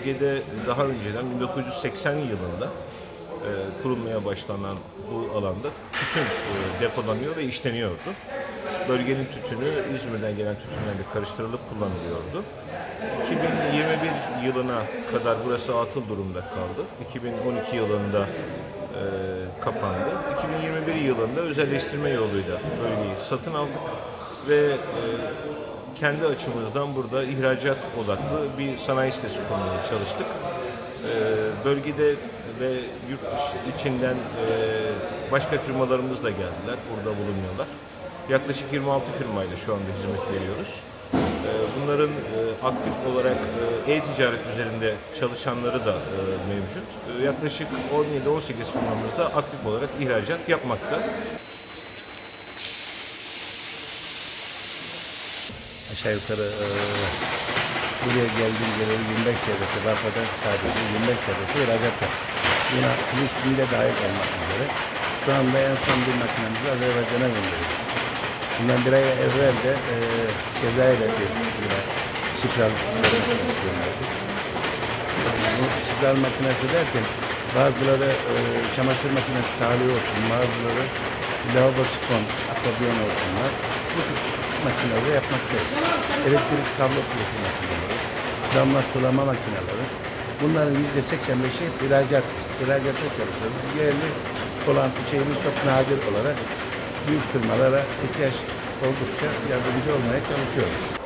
Bölgede daha önceden 1980 yılında e, kurulmaya başlanan bu alanda tütün e, depolanıyor ve işleniyordu. Bölgenin tütünü İzmir'den gelen tütünlerle karıştırılıp kullanılıyordu. 2021 yılına kadar burası atıl durumda kaldı. 2012 yılında e, kapandı. 2021 yılında özelleştirme yoluyla bölgeyi satın aldık ve e, kendi açımızdan burada ihracat odaklı bir sanayi sitesi kurmaya çalıştık. E, bölgede ve yurt dışı içinden e, başka firmalarımız da geldiler, burada bulunuyorlar. Yaklaşık 26 firmayla şu anda hizmet veriyoruz. E, Bunların e, aktif olarak e, e-ticaret üzerinde çalışanları da mevcut. E, Yaklaşık 17-18 firmamız da aktif olarak ihracat yapmakta. Aşağı yukarı e, buraya geldiğim geleli 25 çevresi, Bafra'da sadece 25 çevresi ihracat yaptık. Buna Filistin'de dahil olmak üzere. Şu anda en son bir makinemizi Azerbaycan'a gönderiyoruz. Bundan bir ay evvel de e, Cezayir'e bir yine spiral makinesi gönderdik. Bu spiral makinesi derken bazıları e, çamaşır makinesi talihi olsun, bazıları lavabo sifon, akordeon olsunlar. Bu tip makineleri yapmaktayız. Elektrik kablo kılıfı makineleri, damla sulama makineleri. Bunların yüzde 85'i hep ihracattır. İhracatta çalışıyoruz. Yerli olan şeyimiz çok nadir olarak büyük firmalara ihtiyaç oldukça yardımcı olmaya çalışıyoruz.